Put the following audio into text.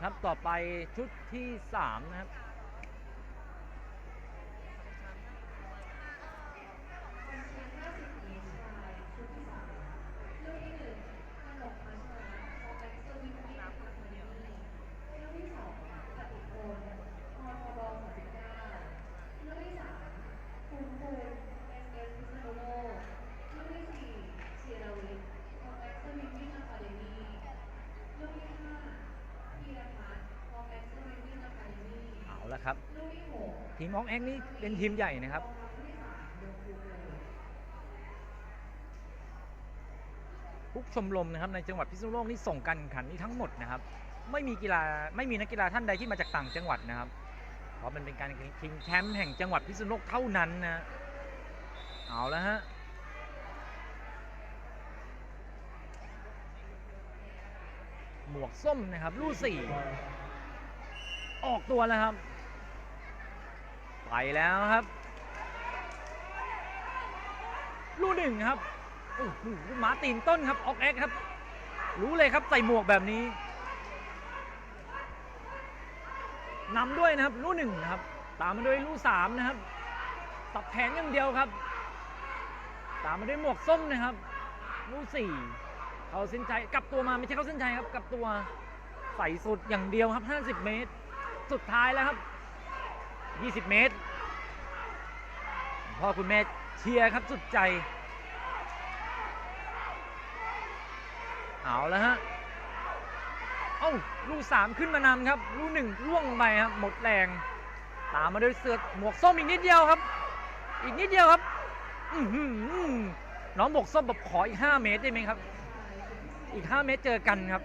ครับต่อไปชุดที่สามนะครับ เอาละครับ ทีมออกแอกนี่เป็นทีมใหญ่นะครับ ทุกชมรมนะครับในจังหวัดพิษณุโลกนี่ส่งการแข่งขันนี้ทั้งหมดนะครับ ไม่มีกีฬาไม่มีนักกีฬาท่านใดที่มาจากต่างจังหวัดนะครับ เพราะมันเป็นการชิงแชมป์แห่งจังหวัดพิษณุโลกเท่านั้นนะเอาแล้วฮะหมวกส้มนะครับ ลู่สี่ออกตัวแล้วครับ ไปแล้วครับ ลู่หนึ่งครับโอ้โหหมาตีนต้นครับออกแอคครับ รู้เลยครับใส่หมวกแบบนี้นำด้วยนะครับลู่หนึ่งนะครับ ตามมาด้วยลู่สามนะครับสับแผนอย่างเดียวครับ ตามมาด้วยหมวกส้มนะครับ ลู่สี่เขาเส้นชัยกลับตัวมาไม่ใช่เขาเส้นชัยครับกลับตัวใส่สุดอย่างเดียวครับ 50 เมตร สุดท้ายแล้วครับ 20 เมตร พ่อคุณแม่เชียร์ครับสุดใจ เอาแล้วฮะ เอ้าลูกสามขึ้นมานำครับ ลูกหนึ่งล่วงไปครับหมดแรง ตามมาด้วยเสือหมวกส้มอีกนิดเดียวครับ อีกนิดเดียวครับน้องหมวกส้มแบบขออีก 5 เมตรได้ไหมครับ อีก 5 เมตรเจอกันครับ